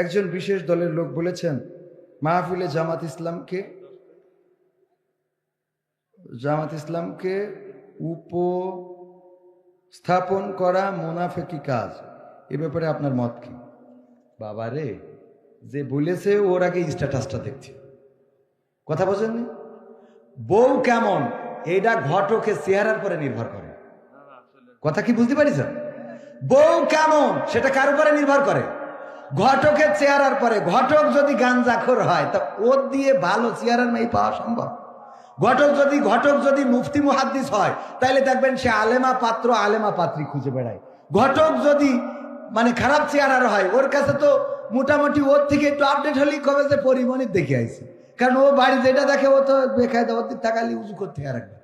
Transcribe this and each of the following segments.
একজন বিশেষ দলের লোক বলেছেন, মাহফিলে জামাত ইসলামকে জামাত ইসলামকে উপস্থাপন করা মুনাফেকি কাজ। এ ব্যাপারে আপনার মত কি? বাবা রে, যে বলেছে ওর আগে স্ট্যাটাসটা দেখছি। কথা বোঝেননি? বউ কেমন, এটা ঘটকের চেহারার পরে নির্ভর করে। কথা কি বুঝতে পারিস? বউ কেমন, সেটা কার উপরে নির্ভর করে? ঘটকের চেহারার পরে, ঘটক যদি গাঞ্জাখোর হয়, তা ওর দিয়ে ভালো চেহারার মেয়ে পাওয়া সম্ভব। ঘটক যদি ঘটক যদি মুফতি মুহাদ্দিস হয় তাহলে দেখবেন সে আলেমা পাত্র, আলেমা পাত্রী খুঁজে বেড়ায়। ঘটক যদি মানে খারাপ চেহারার হয়, ওর কাছে তো মোটামুটি ওর থেকে একটু আপডেট হলেই কবে যে পরিমণির দেখে আইছে। কারণ ও বাড়ি যেটা দেখে ও তো বেখায় দেওয়ার দিক তাকালি উঁচু করতে রাখবে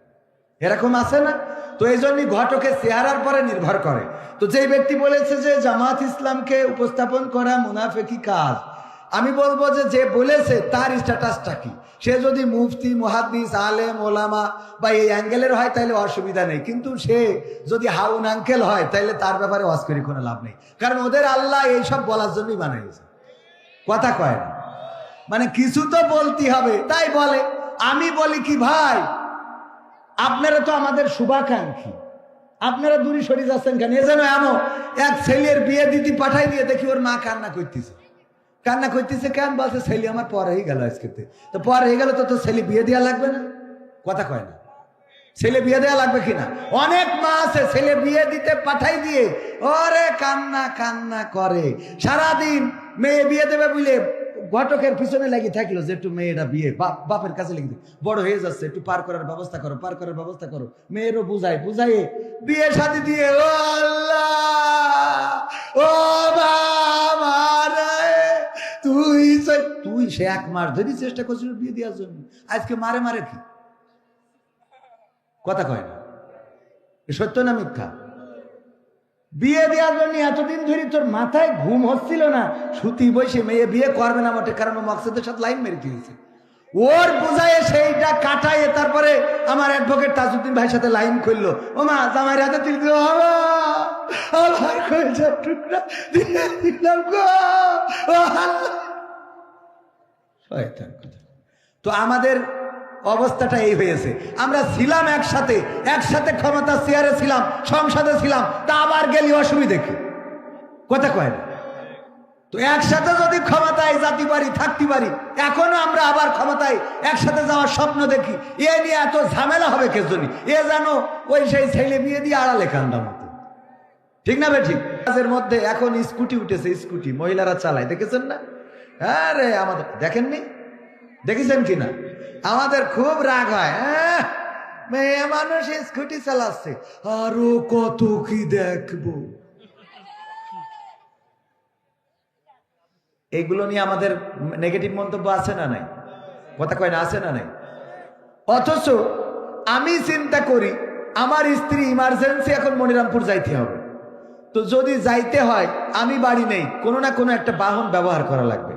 এরকম আছে না? তো এই জন্যই ঘটকের চেহারার পরে নির্ভর করে। তো যেই ব্যক্তি বলেছে যে জামাত ইসলামকে উপস্থাপন করা মুনাফেকি কাজ, আমি বলব যে যে বলেছে তার স্ট্যাটাসটা কি? সে যদি মুফতি, মুহাদ্দিস, আলেম, ওলামা বা এই অ্যাঙ্গেলের হয় তাহলে অসুবিধা নেই। কিন্তু সে যদি হাউন আঙ্কেল হয় তাহলে তার ব্যাপারে অস্করি কোনো লাভ নেই। কারণ ওদের আল্লাহ এইসব বলার জন্যই বানাইছে কথা কয় না। মানে কিছু তো বলতে হবে, তাই বলে। আমি বলি কি, ভাই আপনারা তো আমাদের শুভাকাঙ্ক্ষী। আপনারা দূরে সরে যাচ্ছেন কেন? এ যেন এমন এক ছেলের বিয়ে দিদি পাঠাই দিয়ে দেখি ওর মা কান্না করতেছে। কান্না করতেছে কেন? বলছে, ছেলে আমার পর হয়ে গেল আজকেতে তো। পর হয়ে গেল তো তোর ছেলে বিয়ে দেওয়া লাগবে না? কথা কয় না। ছেলে বিয়ে দেওয়া লাগবে কিনা? অনেক মা আছে, ছেলে বিয়ে দিতে পাঠাই দিয়ে, ওরে কান্না কান্না করে। সারাদিন মেয়ে বিয়ে দেবে বুঝলে ঘটকের পিছনে লেগে থাকল যে একটু মেয়েটা বিয়ে, বাপ, বাপের কাছে লেগে বড় হয়ে যাচ্ছে, একটু পার করার ব্যবস্থা করো, পার করার ব্যবস্থা করো। মেয়েরও বুঝায় বুঝাই বিয়ে শাদি দিয়ে, ও আল্লাহ, ও তুই তুই সে এক মাস ধরে চেষ্টা করছিল বিয়ে দেওয়ার জন্য। আজকে মারে মারে কি? কথা কয় না। সত্য না মিথ্যা? বিয়ে দেওয়ার জন্য এতদিন ধরে তোর মাথায় ঘুম হচ্ছিল না। সুতি বসে মেয়ে বিয়ে করবে না মোটে কারণ মকসদের সাথে লাইন মেরে দিয়েছে ওর বোঝায় সেইটা কাটায়, তারপরে আমার অ্যাডভোকেট তাজউদ্দিন ভাইয়ের সাথে লাইন খুললো। ও মা, জামাই হাতে তুই দিল আমার টুকরা দিলাম গো। তো আমাদের অবস্থাটা এই হয়েছে। আমরা ছিলাম একসাথে একসাথে ক্ষমতা চেয়ারে ছিলাম, সংসদে ছিলাম, তা আবার গেলি অসুবিধে কি? কথা কয় তো একসাথে যদি ক্ষমতায় জাতি পারি, থাকতে পারি, এখনও আমরা আবার ক্ষমতায় একসাথে যাওয়ার স্বপ্ন দেখি। এ নিয়ে এত ঝামেলা হবে কে জন্য এ যেন ওই সেই ছেলে বিয়ে দিয়ে আড়ালে কান্দা মতো। ঠিক না বে ঠিক? কাজের মধ্যে এখন স্কুটি উঠেছে, স্কুটি। মহিলারা চালায়, দেখেছেন না? হ্যাঁ রে আমাদের দেখেননি? দেখেছেন কি না আমাদের খুব রাগ হয় হ্যাঁ? মানুষ স্কুটি চালাচ্ছে, আরও কত কি দেখব? এগুলো নিয়ে আমাদের নেগেটিভ মন্তব্য আছে না নাই? কথা কয় না, আছে না নাই? অথচ আমি চিন্তা করি, আমার স্ত্রী ইমার্জেন্সি এখন মনিরামপুর যাইতে হবে। তো যদি যাইতে হয়, আমি বাড়ি নেই, কোনো না কোনো একটা বাহন ব্যবহার করা লাগবে।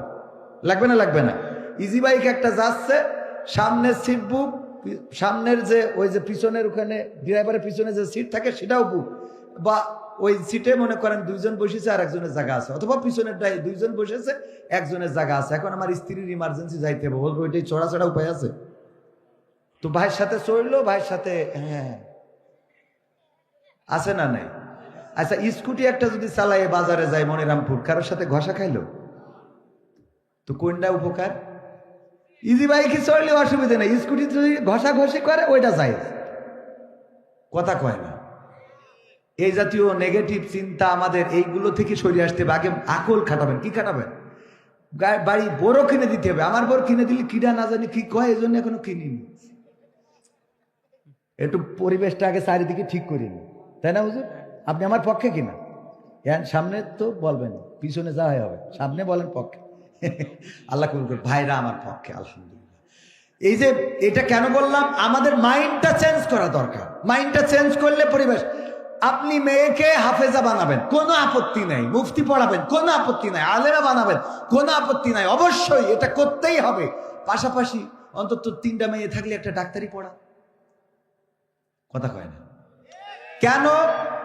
লাগবে না লাগবে না। ইজি বাইক একটা যাচ্ছে সামনের সিট বুক সামনের যে ওই যে পিছনের ওখানে ড্রাইভারের পিছনে যে সিট থাকে সেটাও বুক বা ওই সিটে মনে করেন দুইজন বসেছে আর একজনের জায়গা আছে, অথবা পিছনের দুইজন বসেছে, একজনের জায়গা আছে। এখন আমার স্ত্রীর ইমার্জেন্সি যাইতে হবে ওর ওইটাই চড়া চড়া উপায় আছে। তো ভাইয়ের সাথে চড়লো, ভাইয়ের সাথে হ্যাঁ। আছে না নাই? আচ্ছা স্কুটি একটা যদি চালায় বাজারে যায় মনিরামপুর, কারোর সাথে ঘষা খাইলো? তো কোনটা উপকার? ইজি বাইকে চড়লে অসুবিধা নেই। স্কুটি যদি ঘষা ঘষি করে, ওইটা যায় কথা কয় না। এই জাতীয় নেগেটিভ চিন্তা আমাদের এইগুলো থেকে সরে আসতে হবে। আগে আকল খাটাবেন। কি খাটাবেন? বাড়ি বড় কিনে দিতে হবে। আমার বড় কিনে দিলে কিনা না জানি কি কয় এই জন্য এখনও কিনিনি। একটু পরিবেশটা আগে চারিদিকে ঠিক করিনি তাই না হুজুর? আপনি আমার পক্ষে কিনা? সামনে তো বলবেন, পিছনে যা হয় হবে। সামনে বলেন পক্ষে। আল্লাহ কবুল করুন ভাইরা আমার পক্ষে, আলহামদুলিল্লাহ। এই যে এটা কেন বললাম? আমাদের মাইন্ডটা চেঞ্জ করা দরকার। মাইন্ডটা চেঞ্জ করলে পরিবেশ। আপনি মেয়েকে হাফেজা বানাবেন, কোনো আপত্তি নাই। মুফতি পড়াবেন, কোনো আপত্তি নাই। আলেরা বানাবেন, কোনো আপত্তি নাই। অবশ্যই এটা করতেই হবে। পাশাপাশি অন্তত তিনটা মেয়ে থাকলে একটা ডাক্তারি পড়া। কথা কয় না। কেন?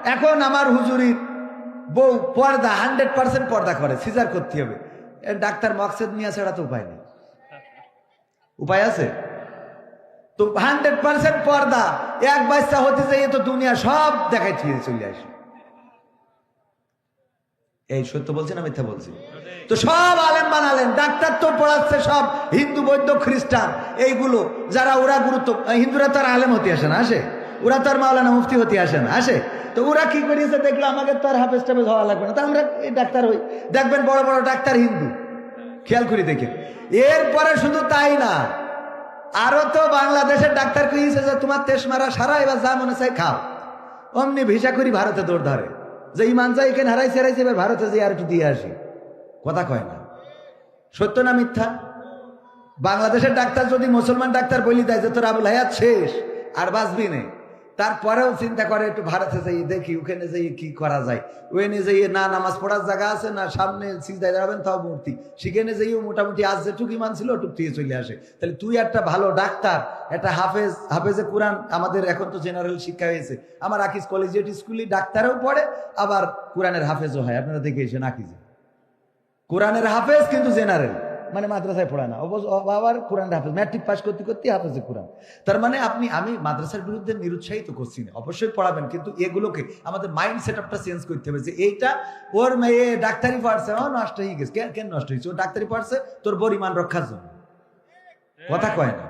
এখন আমার হুজুরির বউ পর্দা হান্ড্রেড পার্সেন্ট পর্দা করে। সিজার করতে হবে। ডাক্তার মকসেদ নিয়ে ছাড়া তো উপায় নেই। উপায় আছে? তো হান্ড্রেড পার্সেন্ট পর্দা, এক বাচ্চা হতে যাই তো দুনিয়া সব দেখাই দিয়ে চলে আসে। এই সত্য বলছি না মিথ্যা বলছি? তো সব আলেম বানালেন, ডাক্তার তো পড়াচ্ছে সব, হিন্দু বৈদ্য খ্রিস্টান, এইগুলো, যারা ওরা গুরুত্ব, হিন্দুরা তো আর আলেম হতে আসে না, আসে? ওরা তো আর মাওলানা মুফতি হতে আসে না, আসে? তো ওরা কি করিয়েছে দেখল আমাকে তো আর হাফেজ টাফেজ হওয়া লাগবে না। তো আমরা এই ডাক্তার হই। দেখবেন বড় বড় ডাক্তার হিন্দু। খেয়াল করি দেখে এরপরে শুধু তাই না, আরও তো বাংলাদেশের ডাক্তার কইছে যে তোমার তেস মারা সারা এবার যা মনে চাই খাও। অমনি ভিসা করি ভারতে দৌড় ধরে। যে ইমান যাই এখানে হারাইছে হারাইছে, এবার ভারতে যে আর একটু দিয়ে আসি। কথা কয় না। সত্য না মিথ্যা? বাংলাদেশের ডাক্তার যদি মুসলমান ডাক্তার বলি দেয়, যে তোর আবুল হায়াত শেষ, আর বাঁচবি নে। তারপরেও চিন্তা করে একটু ভারতে যাই, দেখি ওখানে যাই, কি করা যায়। ওখানে যাই না নামাজ পড়ার জায়গা আছে, না সামনে সিজদায় দাঁড়াবেন, তাও মূর্তি। সেখানে যাইও মোটামুটি আজ যেটুকু ইমান ছিল, ওটুক দিয়ে চলে আসে। তাহলে তুই একটা ভালো ডাক্তার, একটা হাফেজ, হাফেজে কোরআন, আমাদের এখন তো জেনারেল শিক্ষা হয়েছে। আমার আকিজ কলেজিয়েট স্কুলে ডাক্তারও পড়ে, আবার কোরআনের হাফেজও হয়। আপনারা দেখে এসেছেন আকিজে। কোরআনের হাফেজ কিন্তু জেনারেল মানে মাদ্রাসায় পড়ায় না। আবার কোরআন হাফেজ, ম্যাট্রিক পাস করতে করতে হাফেজে কোরআন। তার মানে আপনি, আমি মাদ্রাসার বিরুদ্ধে নিরুৎসাহিত করছি না। অবশ্যই পড়াবেন, কিন্তু এগুলোকে আমাদের মাইন্ড সেট আপটা চেঞ্জ করতে হবে যে এইটা ওর মেয়ে ডাক্তারি পড়ছে ও নষ্ট হয়ে গেছে। কেন কেন নষ্ট হয়েছে? ও ডাক্তারি পড়ছে তোর পরিমাণ রক্ষার জন্য। কথা কয় না?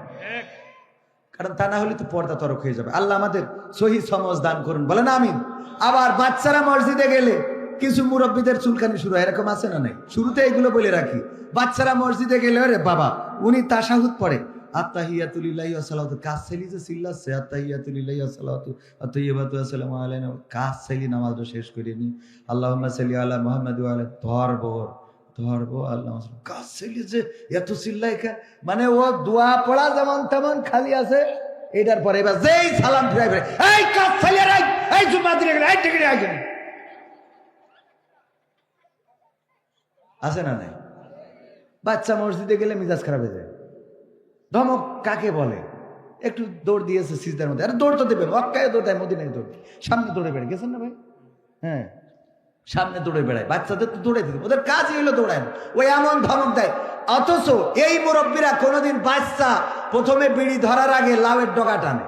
কারণ তা না হলে তো পর্দা তরক হয়ে যাবে। আল্লাহ আমাদের সহি সমাজ দান করুন। বলেন আমিন। আবার বাচ্চারা মসজিদে গেলে কিছু মুরব্বীদের চুলকানি শুরু হয়, এরকম আছে না নাই? শুরুতে এগুলো বলে রাখি। বাচ্চারা মসজিদে গেলে রে বাবা, উনি তাসাহুদ পড়ে। ধরবো আল্লাহ মানে ও দোয়া পড়া যেমন তেমন খালি আছে। এটার পরে এবার যেই সালাম ফিরাই ফিরে এই কাজ ছেলি এই দিলে আছে না নাই? বাচ্চা মসজিদে গেলে মিজাজ খারাপ হয়ে যায়। ধমক কাকে বলে? একটু দৌড় দিয়েছে সিজদার মধ্যে। আরে দৌড় তো দেবে মক্কায় দৌড় দেয়, মদিনায় দৌড় সামনে দৌড়ে বেড়ে গেছেন না ভাই? হ্যাঁ সামনে দৌড়ে বেড়ায়। বাচ্চাদের তো দৌড়ে দিতে ওদের কাজই হলো দৌড়ায়। ওই এমন ধমক দেয়। অথচ এই মুরব্বীরা কোনোদিন বাচ্চা প্রথমে বিড়ি ধরার আগে লাউয়ের ডগা টানে।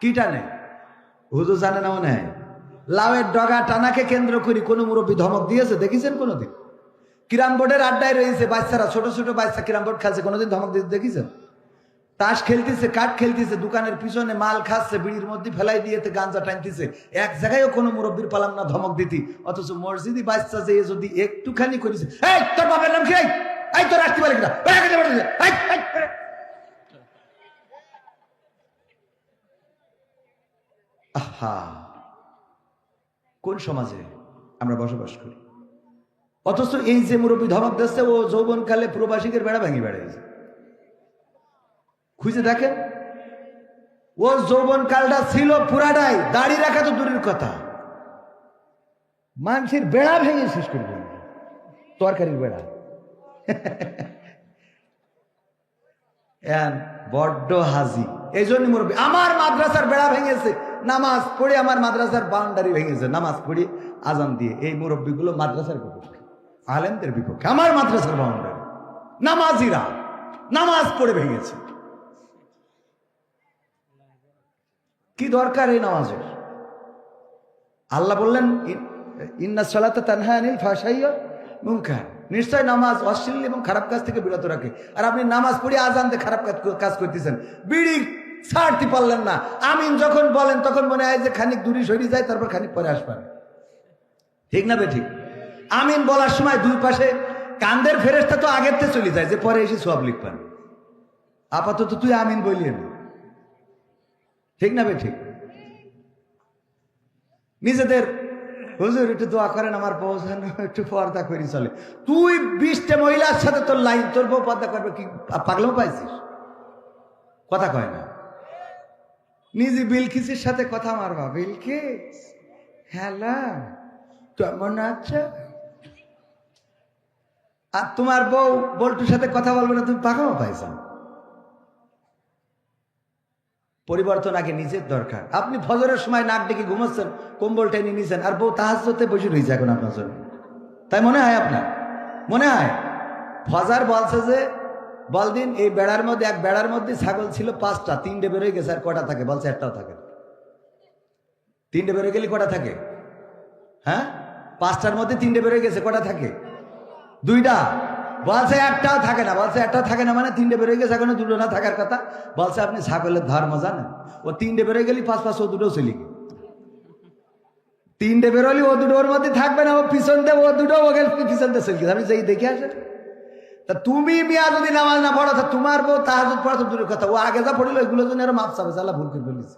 কি টানে? হুজুর জানে না মনে হয়? লাউয়ের ডগা টানাকে কেন্দ্র করি কোনো মুরব্বী ধমক দিয়েছে? দেখেছেন কোনোদিন? কিরাম বোর্ডের আড্ডায় রয়েছে বাচ্চারা, ছোট ছোট বাচ্চা কিরাম বোর্ড খেলছে, কোনোদিন ধমক দিতে দেখেছেন তাস খেলতেছে, কাঠ খেলতেছে, দোকানের পিছনে মাল খাচ্ছে, বিড়ির মধ্যে ফেলাই দিয়েতে গাঞ্জা টানতেছে। এক জায়গায়ও কোনো মুরব্বীর পালাম না ধমক দিতি। অথচ মসজিদি বাচ্চা যে যদি একটুখানি করেছে, এই, তোর বাবার নাম কি? এই? তোর আসতে পারে। আহা। কোন সমাজে আমরা বসবাস করি? অথচ এই যে মুরব্বী ধমক দিচ্ছে, ও যৌবনকালে প্রবাসীদের বেড়া ভাঙি বেড়াইছে। খুঁজে দেখেন? ও যৌবন কালটা ছিল পুরাটাই, দাড়ি রাখা তো দূরের কথা। মানুষের বেড়া ভেঙে শেষ করে দিল। তরকারির বেড়া। বড্ড হাজি। এই জন্য মুরব্বী, আমার মাদ্রাসার বেড়া ভেঙেছে। নামাজ পড়ে আমার মাদ্রাসার বাউন্ডারি ভেঙেছে। নামাজ পড়ে আজান দিয়ে। এই মুরব্বীগুলো মাদ্রাসার বিপক্ষে আলেমদের বিপক্ষে, আমার মাদ্রাসার বাউন্ডারি নামাজিরা, নামাজ পড়ে ভেঙেছে। কি দরকার এই নামাজের? আল্লাহ বললেন, ইন- ইন্না সালাতা তানহা আনিল মুনকার। নিশ্চয় নামাজ অশ্লীল এবং খারাপ কাজ থেকে বিরত রাখে। আর আপনি নামাজ পড়ে আজান দিয়ে খারাপ কাজ করতেছেন। বিড়ি ছাড়তে পারলেন না। আমিন যখন বলেন, তখন মনে হয় যে খানিক দূরে সরিয়ে যায়, তারপর খানিক পরে আসবেন। ঠিক না বে ঠিক? আমিন বলার সময় দুই পাশে কান্দের ফেরেস্তা তো আগের থেকে চলে যায়, যে পরে এসে সব লিখবেন। আপাতত তুই আমিন বলিয়ে না। ঠিক না বে ঠিক? নিজেদের হুজুর একটু দোয়া করেন, আমার বউ যেন একটু পর্দা করি চলে। তুই বিশটা মহিলার সাথে তোর লাইন তোর বউ পর্দা করবে কি পাগলেও পাইছিস? কথা কয় না। নিজে বিলকিসের সাথে কথা মারবা, বিলকিস? হ্যালো, কেমন আছো? আর তোমার বউ বল্টুর সাথে কথা বলবে না, তুমি পাকাও পাইছো পরিবর্তন আগে নিজের দরকার। আপনি ফজরের সময় নাক ডেকে ঘুমাচ্ছেন, কম্বল টেনে নিয়েছেন আর বউ তাহাজতে বসে রয়েছে এখন আপনার জন্য। তাই মনে হয় আপনার? মনে হয়? ফজার বলছে যে, বলদিন এই বেড়ার মধ্যে, এক বেড়ার মধ্যে ছাগল ছিল পাঁচটা, তিনটে বেরোয় গেছে আর কটা থাকে? বলছে একটাও থাকে তিনটে বেরোয় গেলে কটা থাকে? হ্যাঁ? পাঁচটার মধ্যে তিনটে বেরোয় গেছে, কটা থাকে? দুইটা। বলছে একটাও থাকে না, বলছে একটাও থাকে না মানে তিনটে বেরোয় গেছে এখনও দুটো না থাকার কথা। বলছে আপনি ছাগলের ধর্ম জানেন? ও তিনটে বেরোয় গেলি পাঁচ পাঁচ ও দুটো চলে তিনটে বেরোলি ও দুটো ওর মধ্যে থাকবে না, ও পিছন দিয়ে, ও দুটো ওকে পিছন দিয়ে চলে আমি যেই দেখে আসে তা তুমি মিয়া যদি নামাজ না পড়ো, তা তোমার বউ তাহাজুদ পড়া তো দূরের কথা। ও আগে যা পড়িল এগুলো জন্য আরও মাপ চাবে, চালা ভুল করে ফেলিস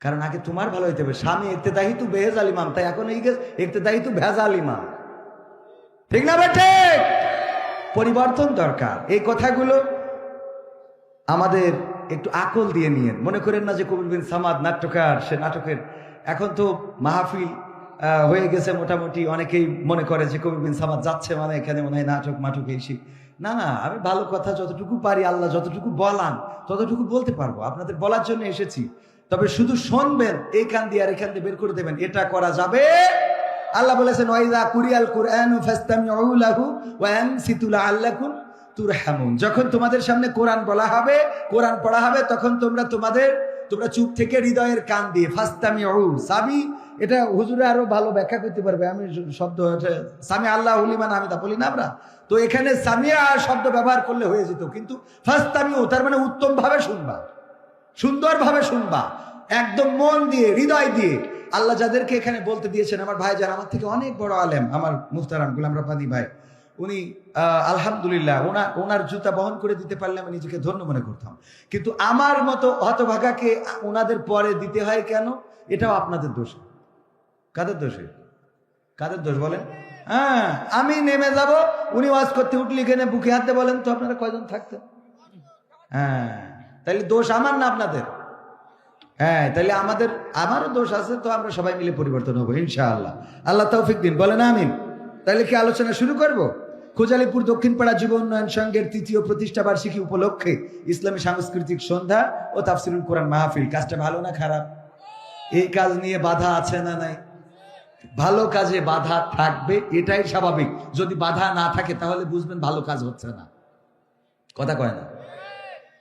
কারণ আগে তোমার ভালো হইতে হবে। স্বামী একতে দাহি তু বেহেজাল ইমাম, তাই এখন এই একতে দাহি তু ভেজাল ইমাম। ঠিক না বেটে? পরিবর্তন দরকার। এই কথাগুলো আমাদের একটু আকল দিয়ে নিয়ে মনে করেন না যে কবির বিন সামাদ নাট্যকার, সে নাটকের এখন তো মাহফিল হয়ে গেছে মোটামুটি। অনেকেই মনে করে যে কবির বিন সামাদ যাচ্ছে মানে এখানে মনে হয় নাটক মাটক এইসি না না, আমি ভালো কথা যতটুকু পারি, আল্লাহ যতটুকু বলান, ততটুকু বলতে পারব। আপনাদের বলার জন্য এসেছি। তবে শুধু শুনবেন, এই কান দিয়ে আর এখান দিয়ে বের করে দেবেন। এটা করা যাবে আল্লাহ বলেছেন, ওয়াইদা কুরিয়াল কুরআনু ফাস্তামিউ লাহু ওয়া আনসিতু লাআল্লাকুম তুরহামুন। যখন তোমাদের সামনে কোরআন বলা হবে, কোরআন পড়া হবে, তখন তোমরা তোমাদের, তোমরা চুপ থেকে হৃদয়ের কান দিয়ে ফাস্তামিউ সাবি এটা হুজুরে আরও ভালো ব্যাখ্যা করতে পারবে। আমি শব্দ সামি আল্লাহ হুলিমান আমি তা বলি না আমরা? তো এখানে সামিয়া শব্দ ব্যবহার করলে হয়ে যেত, কিন্তু ফাস্তামিউ তার মানে উত্তম ভাবে শুনবা, সুন্দরভাবে শুনবা, একদম মন দিয়ে, হৃদয় দিয়ে আল্লাহ যাদেরকে এখানে বলতে দিয়েছেন, আমার ভাই যারা আমার থেকে অনেক বড় আলেম, আমার মুখতারাম গুলাম রাপানি ভাই, উনি আলহামদুলিল্লাহ ওনার ওনার জুতা বহন করে দিতে পারলে আমি নিজেকে ধন্য মনে করতাম। কিন্তু আমার মতো হতভাগাকে ওনাদের পরে দিতে হয় কেন? এটাও আপনাদের দোষ। কাদের দোষে কাদের দোষ বলেন? হ্যাঁ আমি নেমে যাব, উনি ওয়াজ করতে উঠলি কেনে বুকে হাতে বলেন, তো আপনারা কয়জন থাকতেন? হ্যাঁ তাহলে দোষ আমার না আপনাদের? হ্যাঁ তাহলে আমাদের, আমারও দোষ আছে তো আমরা সবাই মিলে পরিবর্তন হব, ইনশাআল্লাহ। আল্লাহ তৌফিক দিন, বলেন আমিন। তাহলে কি আলোচনা শুরু করব? খোজালিপুর দক্ষিণপাড়া যুব উন্নয়ন সংঘের তৃতীয় প্রতিষ্ঠা বার্ষিকী উপলক্ষে ইসলামী সাংস্কৃতিক সন্ধ্যা ও তাফসিরুল কোরআন মাহফিল। কাজটা ভালো না খারাপ? এই কাজ নিয়ে বাধা আছে না নাই? ভালো কাজে বাধা থাকবে, এটাই স্বাভাবিক। যদি বাধা না থাকে, তাহলে বুঝবেন ভালো কাজ হচ্ছে না। কথা কয় না?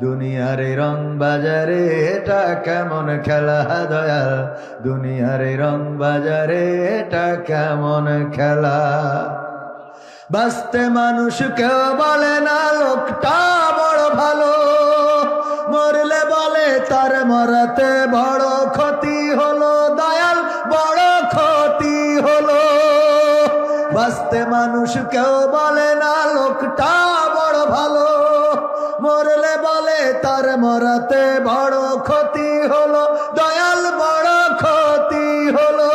দুনিয়ার রং বাজারে, এটা কেমন খেলা দয়াল? দুনিয়ার রং বাজারে, এটা কেমন খেলা? বাঁচতে মানুষ কেউ বলে না, লোকটা বড় ভালো। মরলে বলে, তার মরাতে বড় ক্ষতি হলো। দয়াল, বড় ক্ষতি হলো। বাঁচতে মানুষ কেউ বলে না, লোকটা বড় ভালো। মরাতে বড় ক্ষতি হলো, দয়াল বড় ক্ষতি হলো।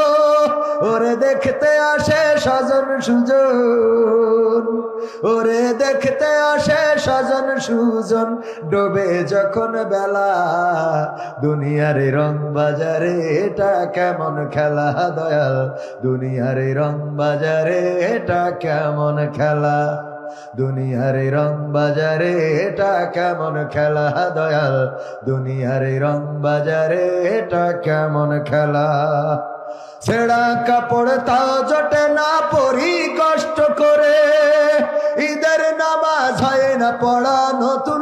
ওরে দেখতে আসে স্বজন সুজন, ওরে দেখতে আসে স্বজন সুজন। ডোবে যখন বেলা, দুনিয়ার রং বাজারে এটা কেমন খেলা, দয়াল? দুনিয়ার রং বাজারে এটা কেমন খেলা? দুনিয়ার রং বাজারে, এটা কেমন খেলা দয়াল? দুনিয়ার রং বাজারে, এটা কেমন খেলা? ছেঁড়া কাপড় তাও জটে না, পরি কষ্ট করে। ঈদের নামাজ হয় না পড়া, নতুন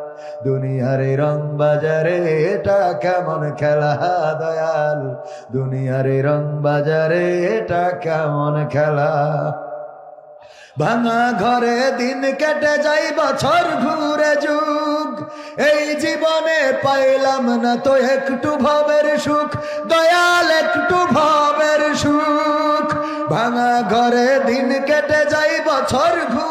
দুনিয়ার রং বাজারে, এটা কেমন খেলা দয়াল? দুনিয়ার রং বাজারে, এটা কেমন খেলা? ভাঙা ঘরে দিন কেটে যাই বছর ঘুরে যুগ। এই জীবনে পাইলাম না তো একটু ভবের সুখ, দয়াল একটু ভবের সুখ। ভাঙা ঘরে দিন কেটে যাই বছর ঘুরে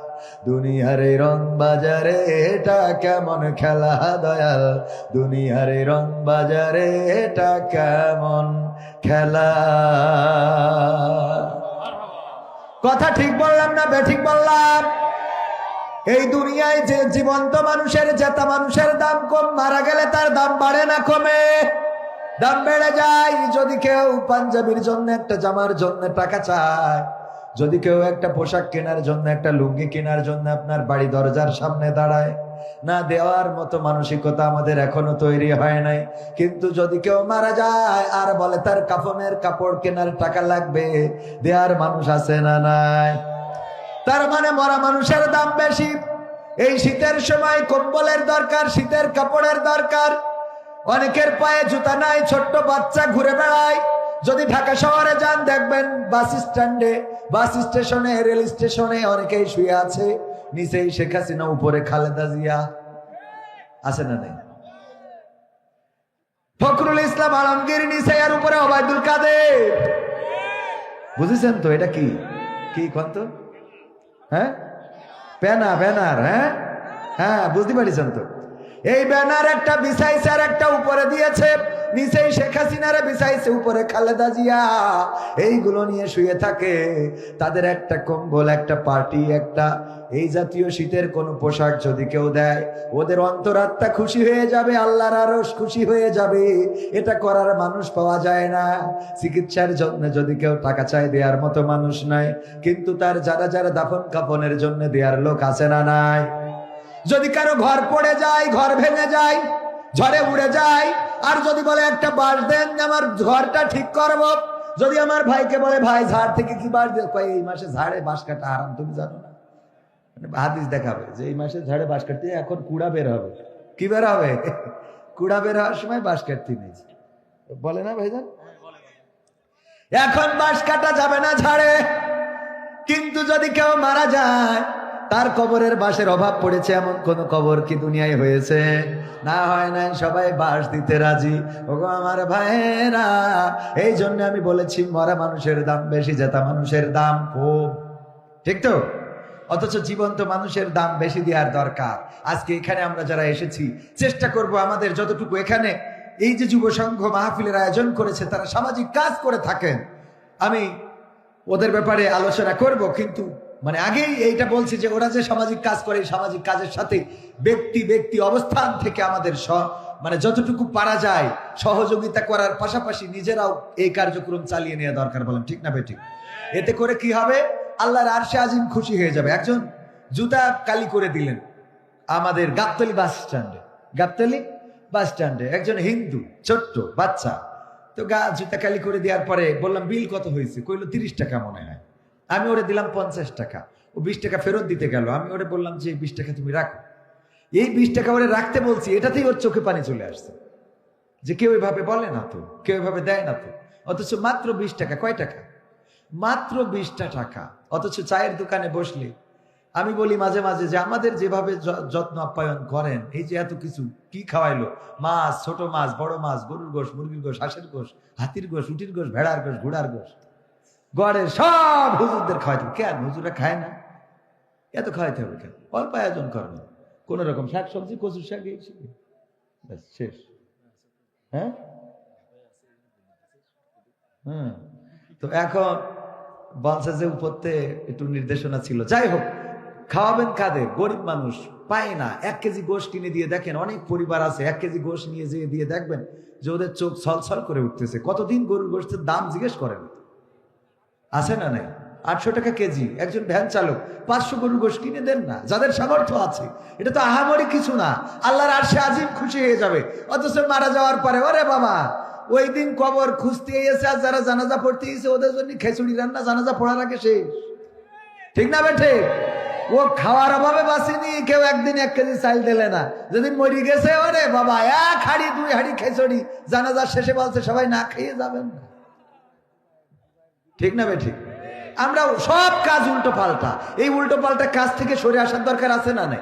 দুনিয়ার রং বাজারে, এটা কেমন খেলা দয়াল? দুনিয়ার রং বাজারে, এটা কেমন খেলা? কথা ঠিক বললাম না বেঠিক বললাম? এই দুনিয়ায় যে জীবন্ত মানুষের জেতা মানুষের দাম কম, মারা গেলে তার দাম বাড়ে না কমে? দাম বেড়ে যায়। যদি কেউ পাঞ্জাবির জন্য একটা জামার জন্য টাকা চায় যদি কেউ একটা পোশাক কেনার জন্য, একটা লুঙ্গি কেনার জন্য আপনার বাড়ি দরজার সামনে দাঁড়ায়, না দেওয়ার মতো মানসিকতা আমাদের এখনও তৈরি হয় নাই। কিন্তু যদি কেউ মারা যায় আর বলে, তার কাফনের কাপড় কেনার টাকা লাগবে দেওয়ার মানুষ আছে না নাই? তার মানে মরা মানুষের দাম বেশি। এই শীতের সময় কম্বলের দরকার, শীতের কাপড়ের দরকার। অনেকের পায়ে জুতা নাই, ছোট্ট বাচ্চা ঘুরে বেড়ায়। যদি ঢাকা শহরে যান, দেখবেন বাস স্ট্যান্ডে, বাস স্টেশনে, রেল স্টেশনে অনেকেই শুয়ে আছে। নিচেই শেখ হাসিনা, উপরে খালেদা জিয়া। আছে না নেই? ফখরুল ইসলাম আলমগীর নিচে আর উপরে ওবায়দুল কাদের। বুঝেছেন তো, এটা কি? কি কন্ত? হ্যাঁ? ব্যানার ব্যানার হ্যাঁ? হ্যাঁ বুঝতে পারিছেন তো? এই ব্যানার একটা বিছাইছে আর একটা উপরে দিয়েছে। নিচেই শেখ হাসিনারে বিছাইছে উপরে খালেদা জিয়া। এইগুলো নিয়ে শুয়ে থাকে। তাদের একটা কম্বল, একটা পার্টি, একটা এই জাতীয় শীতের কোনো পোশাক যদি কেউ দেয়, ওদের অন্তরাত্মা খুশি হয়ে যাবে, আল্লাহর আরও খুশি হয়ে যাবে। এটা করার মানুষ পাওয়া যায় না। চিকিৎসার জন্য যদি কেউ টাকা চায় দেওয়ার মতো মানুষ নাই। কিন্তু তার যারা যারা দাফন কাফনের জন্য দেওয়ার লোক আছে না নাই? যদি কারও ঘর পড়ে যায়, ঘর ভেঙে যায়, ঝড়ে উড়ে যায়, আর যদি বলে একটা বাঁশ দেন আমার ঘরটা ঠিক করব, যদি আমার ভাইকে বলে, ভাই, ঝাড় থেকে কি কয়, এই মাসে ঝাড়ে বাঁশ কাটা আরাম, তুমি জানো না। মানে হাদিস দেখাবে যে এই মাসে ঝাড়ে বাঁশ কাটতে, এখন কুড়া বের হবে। কি বের হবে? কুড়া বের হওয়ার সময় বাঁশ কাটতে নেই। বলে না ভাইজান? এখন বাঁশ কাটা যাবে না ঝাড়ে, কিন্তু যদি কেউ মারা যায় তার কবরের বাঁশের অভাব পড়েছে, এমন কোন কবর কি দুনিয়ায় হয়েছে? না হয় নাই, সবাই বাঁশ দিতে রাজি। ওগো আমার ভাইয়েরা, এই জন্য আমি বলেছি, মরা মানুষের দাম বেশি, জেতা মানুষের দাম খুব। ঠিক তো? অথচ জীবন্ত মানুষের দাম বেশি দেওয়ার দরকার। আজকে এখানে আমরা যারা এসেছি, চেষ্টা করব আমাদের যতটুকু এখানে। এই যে যুব সংঘ মাহফিলের আয়োজন করেছে, তারা সামাজিক কাজ করে থাকেন। আমি ওদের ব্যাপারে আলোচনা করব, কিন্তু মানে আগেই এইটা বলছি যে ওরা যে সামাজিক কাজ করে সামাজিক কাজের সাথে ব্যক্তি ব্যক্তি অবস্থান থেকে আমাদের স মানে যতটুকু পারা যায়, সহযোগিতা করার পাশাপাশি নিজেরাও এই কার্যক্রম চালিয়ে নেওয়া দরকার বলেন, ঠিক না বেঠিক এতে করে কি হবে? আল্লাহর আরশে আজিম খুশি হয়ে যাবে। একজন জুতা কালি করে দিলেন আমাদের গাবতলি বাস স্ট্যান্ডে। গাবতলি বাস স্ট্যান্ডে। একজন হিন্দু, ছোট্ট বাচ্চা। তো গা, জুতা কালি করে দেওয়ার পরে বললাম, বিল কত হয়েছে? কইলো, তিরিশ টাকা মনে হয়। আমি ওরে দিলাম পঞ্চাশ টাকা। ও বিশ টাকা ফেরত দিতে গেল। আমি ওরে বললাম যে বিশ টাকা তুমি রাখো। এই বিশ টাকা ওরে রাখতে বলছি, এটাতেই ওর চোখে পানি চলে আসছে। যে কেউ এভাবে বলে না তো, কেউ এভাবে দেয় না তো। অথচ মাত্র বিশ টাকা, কয় টাকা? মাত্র বিশটা টাকা। অথচ চায়ের দোকানে বসলে আমি বলি মাঝে মাঝে যে, আমাদের যেভাবে যত্ন আপ্যায়ন করেন, এই যে এত কিছু কি খাওয়াইলো? মাছ, ছোট মাছ, বড় মাছ, গরুর গোশ, মুরগির গোশ, হাঁসের গোশ, হাতির গোশ, উটির গোশ, ভেড়ার গোশ, ঘোড়ার গোশ। গড়ের সব হুজুরদের খাওয়াইতে হবে। কেন হুজুরা খায় না? এত খাওয়াইতে হবে কেন? অল্প আয়োজন করে না। কোন রকম শাক সবজি কচুর শাক শেষ। হ্যাঁ? হুম। তো এখন বলছে যে উপরতে একটু নির্দেশনা ছিল, যাই হোক, খাওয়াবেন কাদের? গরিব মানুষ পায় না। এক কেজি গোশ কিনে দিয়ে দেখেন, অনেক পরিবার আছে, এক কেজি গোশ নিয়ে যেয়ে দিয়ে দেখবেন যে ওদের চোখ ছলছল করে উঠতেছে। কতদিন গরুর গোষ্ঠের দাম জিজ্ঞেস করেন? আছে না নাই? আটশো টাকা কেজি। একজন ভ্যান চালক, পাঁচশো গরুর গোশ কিনে দেন না, যাদের সামর্থ্য আছে। এটা তো আহামরি কিছু না। আল্লাহর আর সে আজিম খুশি হয়ে যাবে। অথচ মারা যাওয়ার পরে, ওরে বাবা, ওই দিন কবর খুঁজতে এসে আর যারা জানাজা পড়তে এসে ওদের জন্য খেচুড়ি রান্না, জানাজা পড়ার আগে শেষ। ঠিক না বেঠে? ও খাওয়ার অভাবে বাসেনি কেউ একদিন এক কেজি চাল দিলে না। যেদিন মরি গেছে, ওরে বাবা, এক হাড়ি, দুই হাড়ি খেচড়ি জানাজার শেষে বলছে, সবাই না খেয়ে যাবেন না। ঠিক না বেঠিক? আমরা সব কাজ উল্টো পাল্টা। এই উল্টো পাল্টা কাজ থেকে সরে আসার দরকার আছে না নাই?